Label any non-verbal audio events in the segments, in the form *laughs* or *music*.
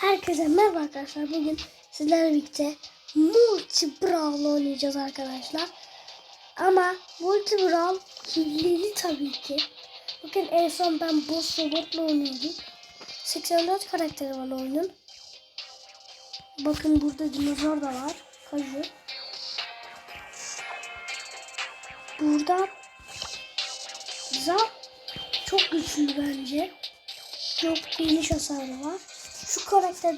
Herkese merhaba arkadaşlar. Bugün sizlerle birlikte Multi Brawl oynayacağız arkadaşlar. Ama Multi Brawl hileli tabii ki. Bakın en son ben Boss Robot'la oynuyordum. 84 karakteri var oyunun. Bakın burada dinozor da var. Kayı. Burada Za çok güçlü bence. Çok geniş hasarı var. Şu karakter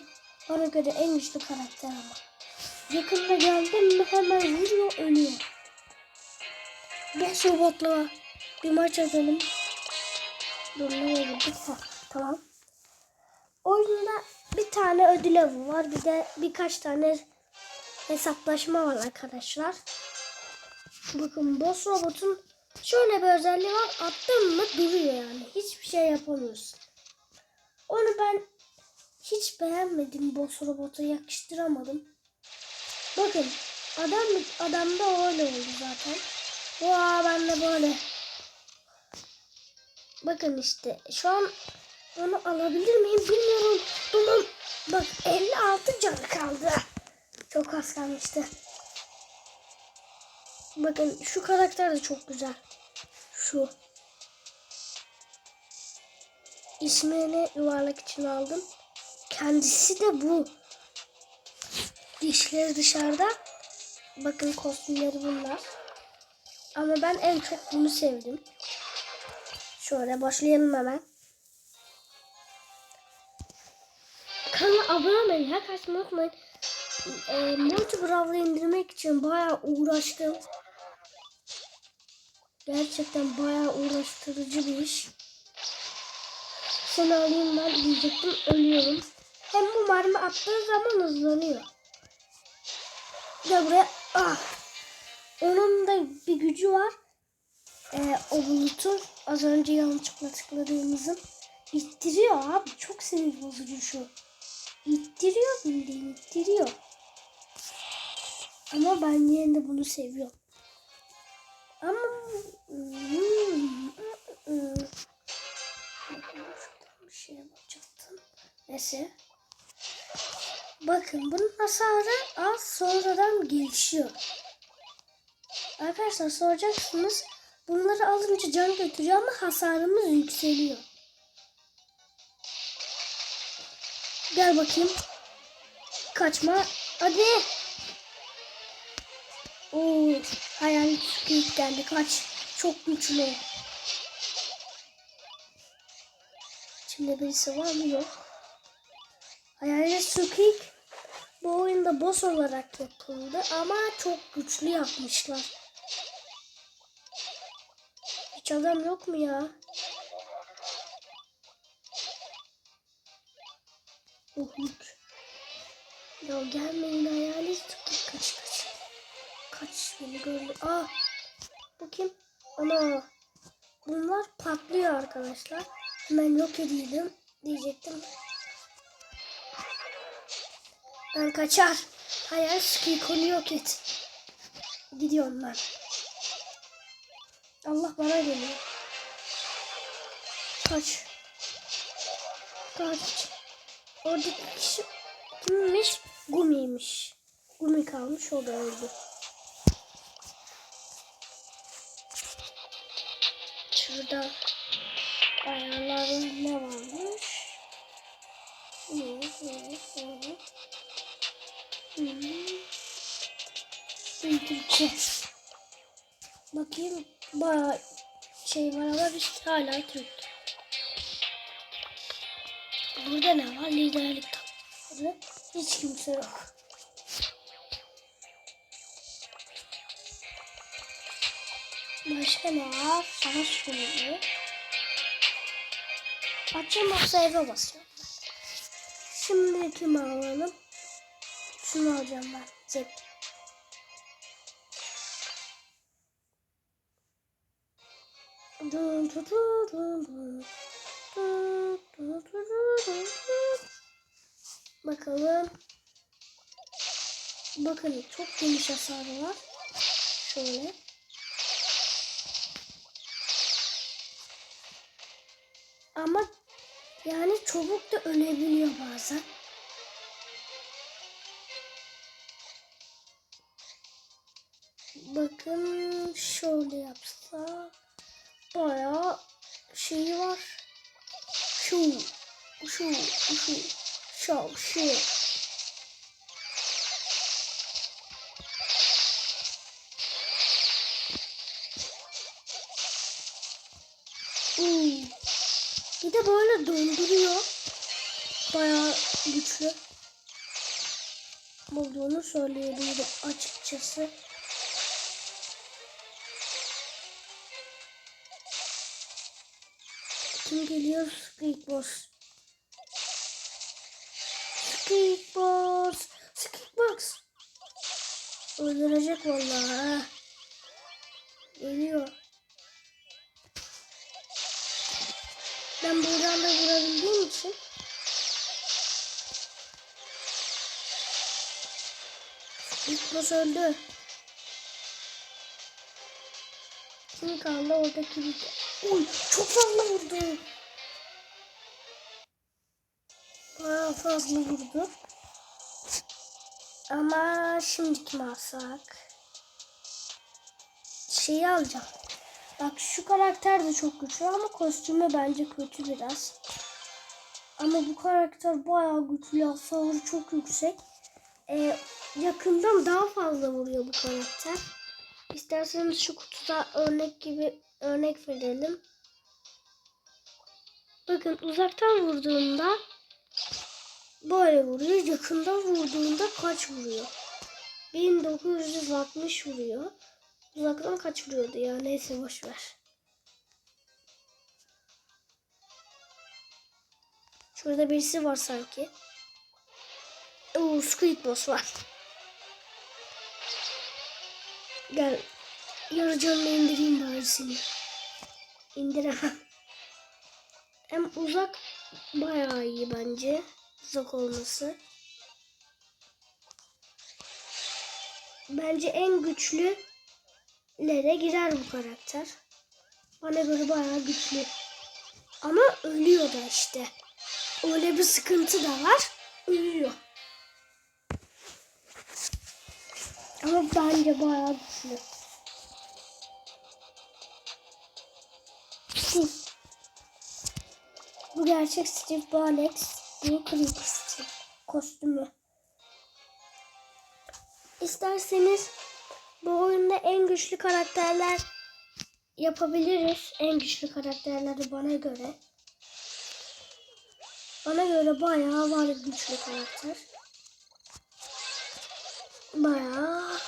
bana göre en güçlü karakter ama. Yakında geldim mi hemen vuruyor ölüyor. Boss robotla bir maç atalım. Dur nereye gittik? Ha, tamam. Oyunda bir tane ödül avı var. Bir de birkaç tane hesaplaşma var arkadaşlar. Bakın boss robotun şöyle bir özelliği var. Attın mı duruyor yani. Hiçbir şey yapamıyorsun. Onu ben hiç beğenmedim. Boss robota yakıştıramadım. Bakın adam adam da öyle oldu zaten. Vaa ben de böyle. Bakın işte şu an onu alabilir miyim bilmiyorum. Bunun bak 56 canı kaldı. Çok az kalmıştı. Bakın şu karakter de çok güzel. Şu. İsmini yuvarlak için aldım. Kendisi de bu. Dişleri dışarıda. Bakın kostümleri bunlar. Ama ben en çok bunu sevdim. Şöyle başlayalım hemen. Kanala abone olmayı, like açmayı unutmayın. E, Multi Brawl'ı indirmek için bayağı uğraştım. Gerçekten bayağı uğraştırıcı bir iş. Seni alayım ben diyecektim ölüyorum. Hem bu mermi attığı zaman hızlanıyor. Gel buraya. Ah. Onun da bir gücü var. Ee, o bulutun az önce yanlışlıkla tıkladığımızın ittiriyor abi. Çok sinir bozucu şu. İttiriyor bildiğin ittiriyor. Ama ben yine de bunu seviyorum. Ama bir şeye bakacaktım. Neyse. Bakın bunun hasarı az sonradan gelişiyor. Arkadaşlar soracaksınız. Bunları alınca can götürüyor ama hasarımız yükseliyor. Gel bakayım. Kaçma. Hadi. Oo, hayal büyük geldi. Kaç. Çok güçlü. Şimdi birisi var mı? Yok. Hayalet Sukik bu oyunda boss olarak yapıldı ama çok güçlü yapmışlar. Hiç adam yok mu ya? Uhud. Ya gelmeyin hayalet Sukik kaç kaç. Kaç beni gördü. Aa, bu kim? Ana. Bunlar patlıyor arkadaşlar. Hemen yok edelim diyecektim. Ben kaçar. Hayal konu yok et. Gidiyorum ben. Allah bana geliyor. Kaç. Kaç. Oradaki kişi kimmiş? Gumi'ymiş. Gumi kalmış o da öldü. Şurada ayarların ne varmış? Türkçe. Bakayım bayağı şey var ama biz hala Türk. Burada ne var? Liderlik tabloları. Hiç kimse yok. Başka ne var? Savaş kulübü. Açılmazsa eve basıyorum. Şimdi kimi alalım? Şunu alacağım ben. Cep. Bakalım. Bakın çok geniş hasarı var. Şöyle. Ama yani çabuk da ölebiliyor bazen. Bakın şöyle yapsak. Bayağı şeyi var. Şu, şu, şu, şu, şu. Hmm. Bir de böyle döndürüyor. Bayağı güçlü olduğunu söyleyebilirim açıkçası. Kim geliyor? Squeak Boss. Squeak. Öldürecek vallahi. Geliyor. Ben buradan da vurabildiğim için boss öldü. Kim kaldı oradaki bir Uy çok fazla vurdu. Bayağı fazla vurdu. Ama şimdi kim alsak? Şeyi alacağım. Bak şu karakter de çok güçlü ama kostümü bence kötü biraz. Ama bu karakter bayağı güçlü. Hasarı çok yüksek. Ee, yakından daha fazla vuruyor bu karakter. İsterseniz şu kutuda örnek gibi örnek verelim. Bakın uzaktan vurduğunda böyle vuruyor. Yakından vurduğunda kaç vuruyor? 1960 vuruyor. Uzaktan kaç vuruyordu ya? Neyse boş ver. Şurada birisi var sanki. Oo, Squid Boss var. Gel. Yarı canını indireyim bari seni. İndiremem. Hem uzak bayağı iyi bence. Uzak olması. Bence en güçlülere girer bu karakter. Bana göre bayağı güçlü. Ama ölüyor da işte. Öyle bir sıkıntı da var. Ölüyor. Ama bence bayağı güçlü. Bu gerçek Steve Alex. Creepy Steve. Kostümü. İsterseniz bu oyunda en güçlü karakterler yapabiliriz. En güçlü karakterleri bana göre. Bana göre bayağı var güçlü karakter. Bayağı.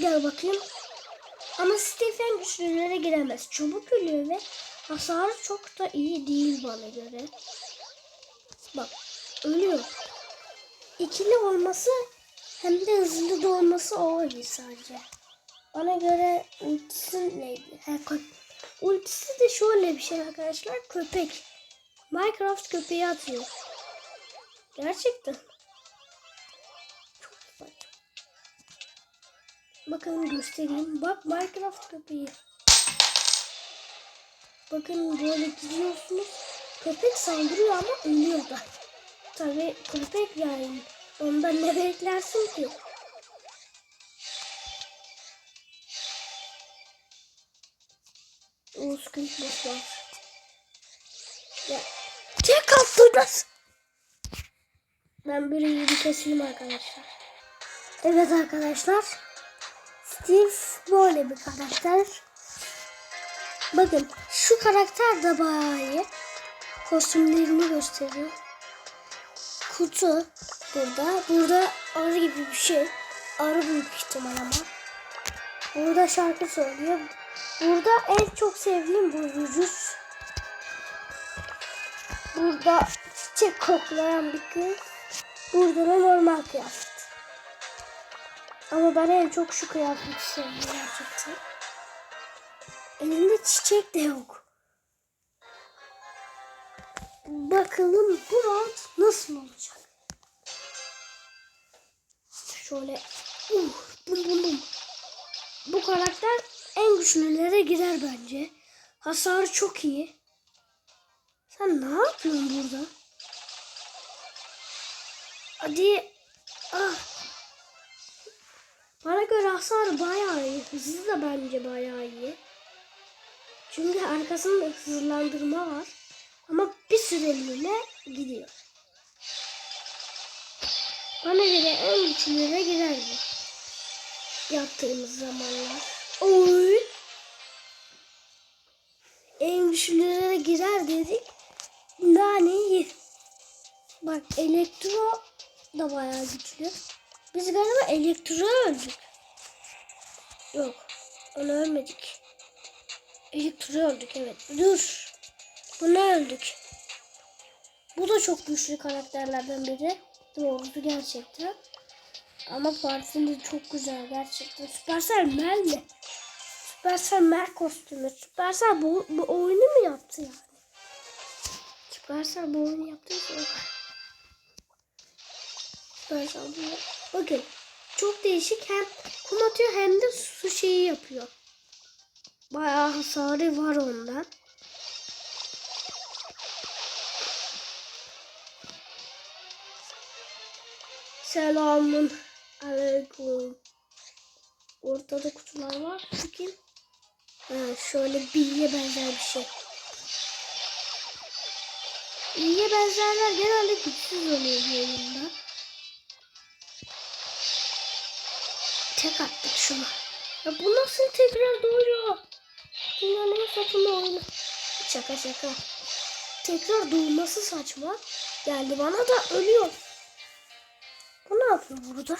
Gel bakayım. Ama Stephen güçlülere giremez. Çabuk ölüyor ve hasarı çok da iyi değil bana göre. Bak ölüyor. İkili olması hem de hızlı da olması o iyi sadece. Bana göre ultisi neydi? Kö- ultisi de şöyle bir şey arkadaşlar. Köpek. Minecraft köpeği atıyor. Gerçekten. Çok saçma. Bakın göstereyim. Bak Minecraft köpeği. Bakın böyle gidiyorsunuz. Köpek saldırıyor ama ölüyor da. Tabi köpek yani. Ondan ne beklersin ki? O sıkıntı boş var. Ya. Tek attınız. Ben böyle bir keseyim arkadaşlar. Evet arkadaşlar. Steve böyle bir karakter. Bakın şu karakter de bayağı. Kostümlerini gösteriyor. Kutu burada. Burada arı gibi bir şey. Arı büyük ihtimal ama. Burada şarkı söylüyor. Burada en çok sevdiğim bu vücut. Burada çiçek koklayan bir kız. Burada da normal kıyafet. Ama ben en çok şu kıyafeti sevdim gerçekten. Elinde çiçek de yok. Bakalım bu round nasıl olacak? Şöyle uh, bum bum bum. Bu karakter en güçlülere girer bence. Hasarı çok iyi. Sen ne yapıyorsun burada? Hadi. Ah. Bana göre hasar bayağı iyi. Hızı da bence bayağı iyi. Çünkü arkasında hızlandırma var. Ama bir süreliğine gidiyor. Bana göre en güçlülere girer bu. Yaptığımız zamanlar. Oy! En güçlülere girer dedik. Nane iyi. Bak elektro da bayağı güçlü. Biz galiba elektro öldük. Yok. Onu ölmedik. Elektro öldük evet. Dur. Bunu öldük. Bu da çok güçlü karakterlerden biri. Doğrusu gerçekten. Ama parfüm çok güzel gerçekten. Supercell Mel mi? Supercell Mel kostümü. Supercell bu, bu oyunu mu yaptı yani? Supercell bu oyunu yaptıysa o Supercell bu. Bakın. Çok değişik hem kum atıyor hem de su şeyi yapıyor. Bayağı hasarı var ondan. Selamun aleyküm. Ortada kutular var. Şu? Ha, şöyle bilye benzer bir şey. Bilye benzerler genelde güçsüz oluyor bu oyunda. Tek attık şuna. Ya bu nasıl tekrar doğuyor? En saçma oyunu. Şaka şaka. Tekrar doğması saçma. Geldi bana da ölüyor. Bu ne yapıyor burada?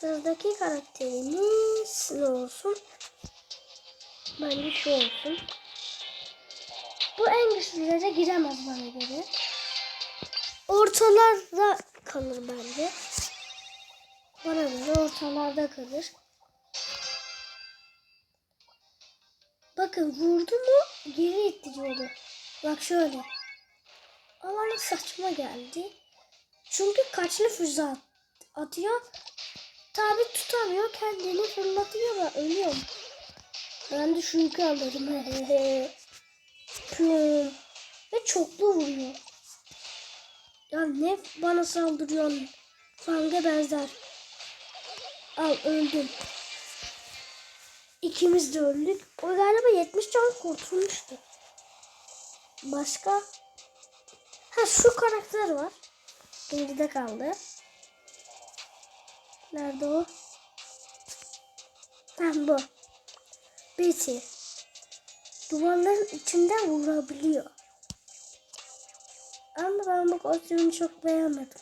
Sıradaki karakterimiz ne olsun? Bence şu olsun. Bu en güçlülere giremez bana göre. Ortalarda kalır bence. Bana göre ortalarda kalır. Bakın vurdu mu geri ittiriyordu. Bak şöyle. Ama bana saçma geldi. Çünkü kaçlı füze at- atıyor. Tabi tutamıyor. Kendini fırlatıyor ve ölüyor. Ben de şunu kaldırdım. *laughs* Püm. Ve çoklu vuruyor. Ya ne bana saldırıyorsun? Fang'a benzer. Al öldüm. İkimiz de öldük. O galiba 70 can kurtulmuştu. Başka? Ha şu karakter var. Geride kaldı. Nerede o? Tam bu. Betty. Duvarların içinden vurabiliyor. Ama ben bu kostümü çok beğenmedim.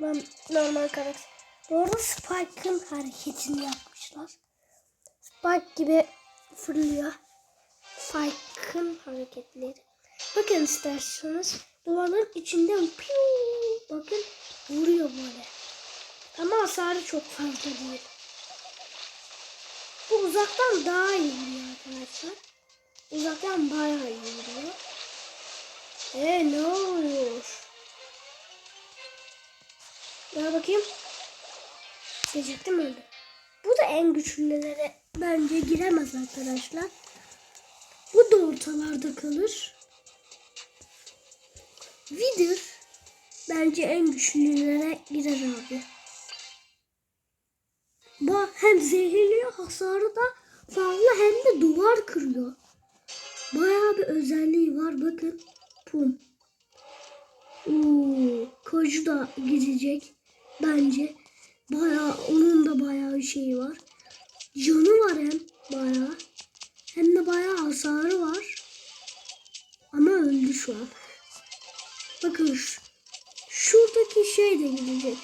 Ben normal karakter. Bu arada Spike'ın hareketini yapmışlar. Spike gibi fırlıyor. Spike'ın hareketleri. Bakın isterseniz duvarların içinden piu bakın vuruyor böyle. Ama hasarı çok fazla değil. Bu uzaktan daha iyi vuruyor arkadaşlar. Uzaktan bayağı iyi vuruyor. Eee ne oluyor? Gel bakayım. Diyecektim öldü. Bu da en güçlülere bence giremez arkadaşlar. Bu da ortalarda kalır. Wither bence en güçlülere girer abi. Bu hem zehirliyor hasarı da fazla hem de duvar kırıyor. Bayağı bir özelliği var bakın. Pum. Oo, kocu da gidecek bence. Bayağı onun da bayağı bir şeyi var. Canı var hem bayağı. Hem de bayağı hasarı var. Ama öldü şu an. Bakın şu, şuradaki şey de gidecek.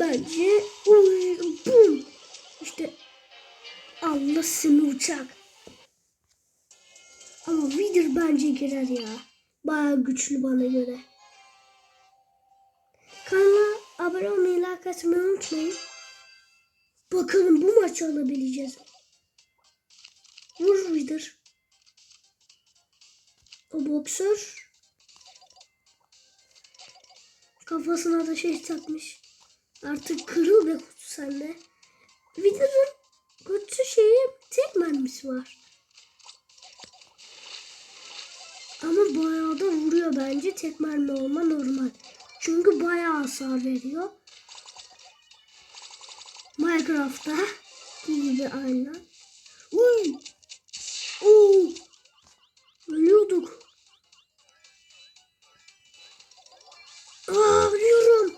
Bence uy, bum. İşte Allah seni uçak. Ama Wither bence girer ya. Bayağı güçlü bana göre. Kanala abone olmayı, like atmayı unutmayın. Bakalım bu maçı alabileceğiz. Vur Wither. O boksör kafasına da şey takmış. Artık kırıl be kutu sende. Wither'ın kutu şeyi tek mermisi var. Ama bayağı da vuruyor bence. Tek mermi olma normal. Çünkü bayağı hasar veriyor. Minecraft'ta gibi aynen. Uy! Oo! Ölüyorduk. Aa ölüyorum.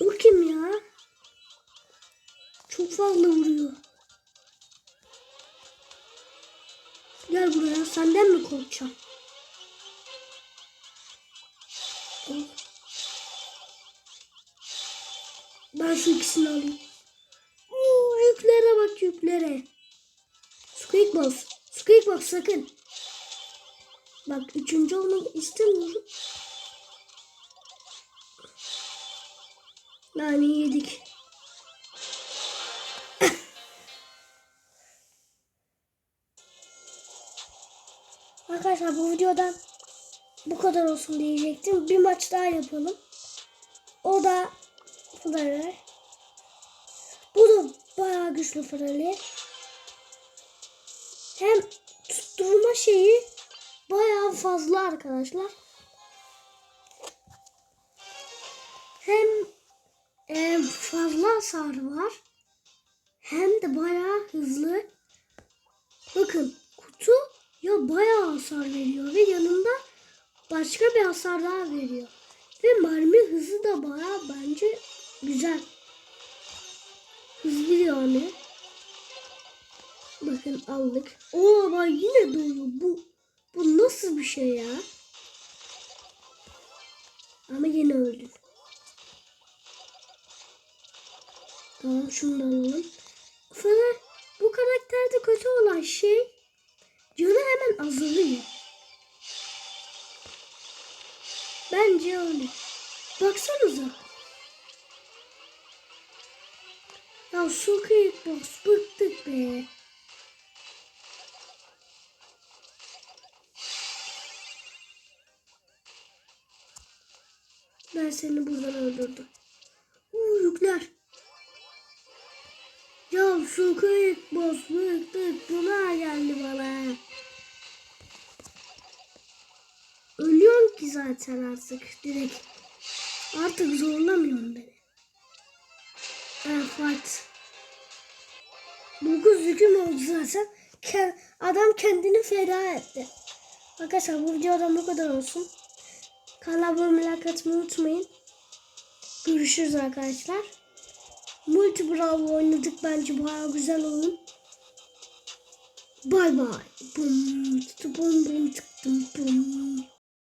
O kim ya? Çok fazla vuruyor. Gel buraya. Senden mi korkacağım? Şu ikisini alayım. Oo, yüklere bak yüklere. Squeak Boss. Squeak Boss sakın. Bak üçüncü olmak istemiyorum. Yani yedik. *laughs* Arkadaşlar bu videodan bu kadar olsun diyecektim. Bir maç daha yapalım. O da Flare. Bu da bayağı güçlü Flare. Hem tutturma şeyi bayağı fazla arkadaşlar. Hem e, fazla hasar var. Hem de bayağı hızlı. Bakın kutu ya bayağı hasar veriyor ve yanında başka bir hasar daha veriyor. Ve mermi hızı da bayağı bence güzel. Hızlı yani. Bakın aldık. Oo ama yine dolu. Bu bu nasıl bir şey ya? Ama yine öldüm. Tamam şunu da alalım. Falan bu karakterde kötü olan şey canı hemen azalıyor. Bence öyle. Baksanıza. Ya Squid Boss bıktık be. Ben seni buradan öldürdüm. Uuu yükler. Ya Squid Boss bıktık. Buna geldi bana. Ölüyorum ki zaten artık direkt. Artık zorlamıyorsun beni. Evet. 9 yüküm oldu zaten. Ke- Adam kendini feda etti. Arkadaşlar bu videodan bu kadar olsun. Kanala abone unutmayın. Görüşürüz arkadaşlar. Multi Bravo oynadık bence bayağı güzel oyun. Bay bay. Bum, bum, bum, bum, bum.